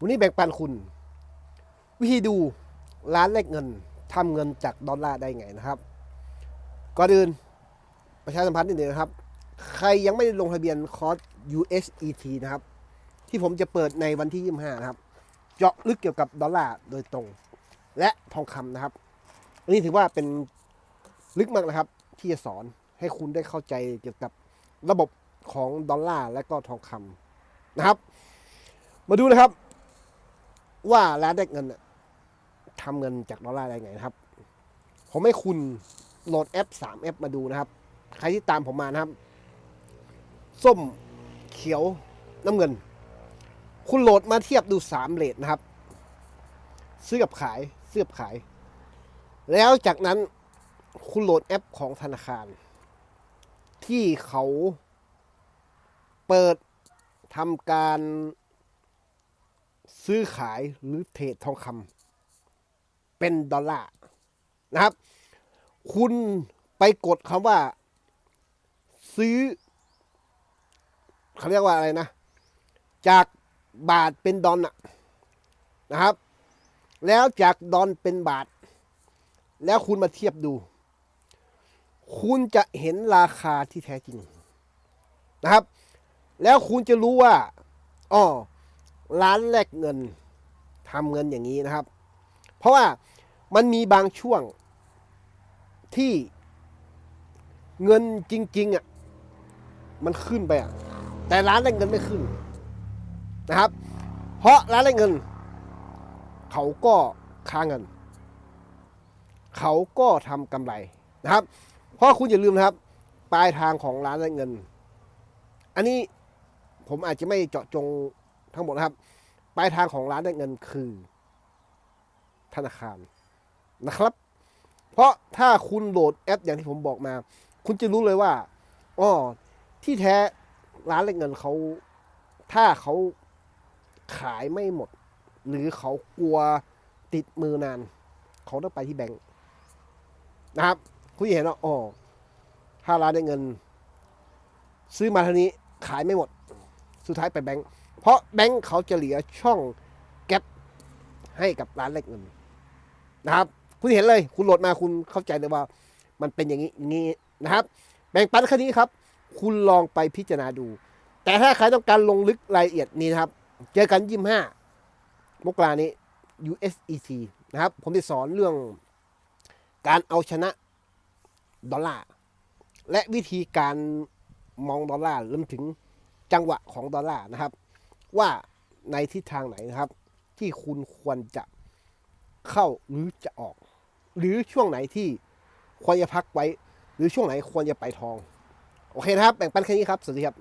วันนี้แบ่งปันคุณ วิธีดูร้านแลกเงินทำเงินจากดอลลาร์ได้ไงนะครับ ก่อนอื่นประชาสัมพันธ์นิดนึงนะครับ ใครยังไม่ได้ลงทะเบียนคอร์ส USET นะครับ ที่ผมจะเปิดในวันที่ 25 นะครับ เจาะลึกเกี่ยวกับดอลลาร์โดยตรง และทองคำนะครับ อันนี้ถือว่าเป็นลึกมากนะครับ ที่จะสอนให้คุณได้เข้าใจเกี่ยวกับระบบของดอลลาร์และก็ทองคำนะครับ มาดูนะครับ ว่าร้านแลกเงินน่ะทำเงินจากดอลลาร์ได้ไงนะครับ ผมให้คุณโหลดแอป 3 แอปมาดูนะครับ ใครที่ตามผมมานะครับ ส้มเขียวน้ำเงิน คุณโหลดมาเทียบดู 3เลทนะครับ ซื้อกับขายซื้อกับขาย แล้วจากนั้นคุณโหลดแอปของธนาคาร ที่เขาเปิดทำการ ซื้อขายหรือเทรดทองคำเป็นดอลลาร์นะครับ คุณไปกดคำว่า ซื้อเขาเรียกว่าอะไรนะ จากบาทเป็นดอลน่ะนะครับ แล้วจากดอลเป็นบาท แล้วคุณมาเทียบดู คุณจะเห็นราคาที่แท้จริงนะครับ แล้วคุณจะรู้ว่าอ๋อ ร้านแลกเงินทำเงินอย่างนี้นะครับ เพราะว่ามันมีบางช่วงที่เงินจริงๆอะมันขึ้นไปอะแต่ร้านแลกเงินไม่ขึ้นนะครับ เพราะร้านแลกเงิน เขาก็ค้าเงิน เขาก็ทำกำไรนะครับ เพราะคุณอย่าลืมนะครับ ปลายทางของร้านแลกเงิน อันนี้ผมอาจจะไม่เจาะจง ทั้งหมดนะครับปลายทางของร้านแลกเงินคือ ธนาคารนะครับ เพราะถ้าคุณโหลดแอปอย่างที่ผมบอกมา คุณจะรู้เลยว่าอ๋อที่แท้ร้านแลกเงินเขาถ้าเขาขายไม่หมด หรือเขากลัวติดมือนาน เขาต้องไปที่แบงค์นะครับ คุณเห็นว่าอ๋อถ้าร้านได้เงิน ซื้อมาเท่านี้ขายไม่หมด สุดท้ายไปแบงค์ เพราะแบงค์เขาจะเหลือช่องแก๊ปให้กับร้านแลกเงินนะครับ คุณเห็นเลยคุณโหลดมาคุณเข้าใจเลยว่า มันเป็นอย่างนี้อย่างนี้นะครับ แบ่งปันแค่นี้ครับ คุณลองไปพิจารณาดู แต่ถ้าใครต้องการลงลึกรายละเอียดนี้นะครับ เจอกันยี่ห้ามกรานี้ USET นะครับ ผมจะสอนเรื่องการเอาชนะดอลลาร์และวิธีการมองดอลลาร์รวมถึงจังหวะของดอลลาร์นะครับ ว่าในทิศทางไหนนะครับ ที่คุณควรจะเข้าหรือจะออก หรือช่วงไหนที่ควรจะพักไว้ หรือช่วงไหนควรจะไปทอง โอเคนะครับ แบ่งปันแค่นี้ครับ สวัสดีครับ